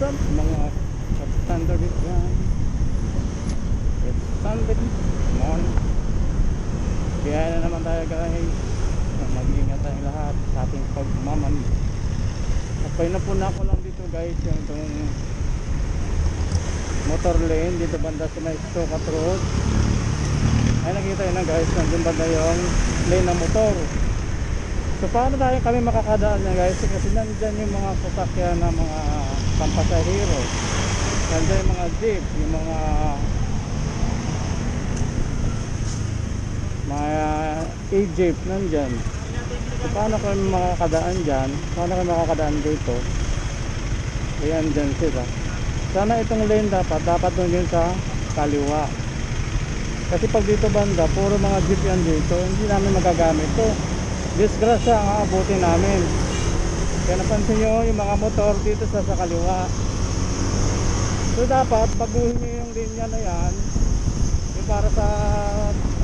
Sunday yan. It's Sunday morning. Kaya na naman tayo guys. Mag-ingat tayong lahat sa ating pagmaman. Okay na po na ako lang dito guys. Yung itong motor lane dito banda sa may Stokat Road. Ay nakita yun na guys. Nandun banda yung lane ng motor. So paano tayo kami makakadaan niya guys? Kasi nandyan yung mga sasakyan na mga pampasahero. Nandyan yung mga jeep, yung mga mga e-jeep nandyan. So paano kami makakadaan dyan? Paano kami makakadaan dito? Ayan dyan sila. Sana itong lane dapat, dapat doon yun sa kaliwa. Kasi pag dito banda, puro mga jeep yan dito, hindi namin magagamit to. Disgrasya ang aabutin namin. Kaya napansin nyo yung mga motor dito sa, sa kaliwa. So dapat, baguhin nyo yung linya na yan, yung para sa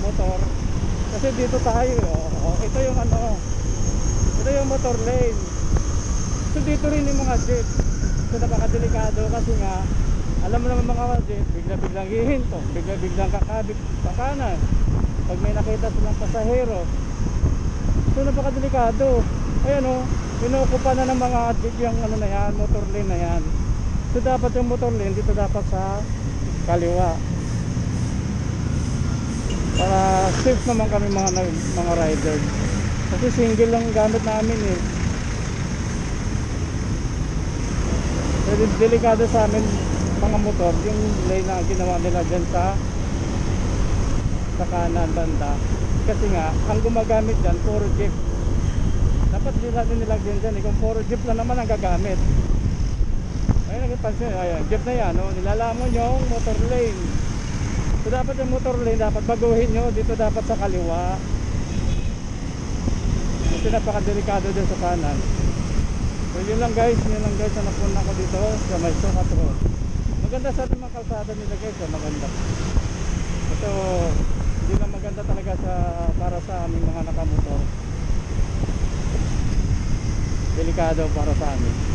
motor. Kasi dito tayo, oh, oh, ito yung ano, ito yung motor lane. So dito rin yung mga jeep. So napakadelikado kasi nga, alam mo naman mga jeep, bigla-biglang hihinto, bigla-biglang kakabit sa kanan. Pag may nakita silang pasahero, So napakadelikado. Ayan o, inuukupa na ng mga jeep yung ano na yan, motor lane na yan. So dapat yung motor lane dito dapat sa kaliwa. Para safe naman kami mga mga rider. Kasi single lang gamit namin eh. Pero delikado sa amin mga motor, yung lane na ginawa nila dyan sa sa kanan banda kasi nga ang gumagamit dyan puro jeep dapat natin nilagyan dyan eh. Kung puro jeep lang naman ang gagamit. Ayun nagpansin ayun jeep na yan no? nilalamon yung motor lane. So dapat yung motor lane dapat baguhin nyo. Dito dapat sa kaliwa. Kasi napakadelikado din sa kanan. So yun lang guys. Yun lang guys na napuna ko dito sa may Sukat Road. Maganda sa mga kalsada nila guys oh, maganda. Ito hindi lang maganda talaga sa para sa aming mga nakamotor delikado para sa amin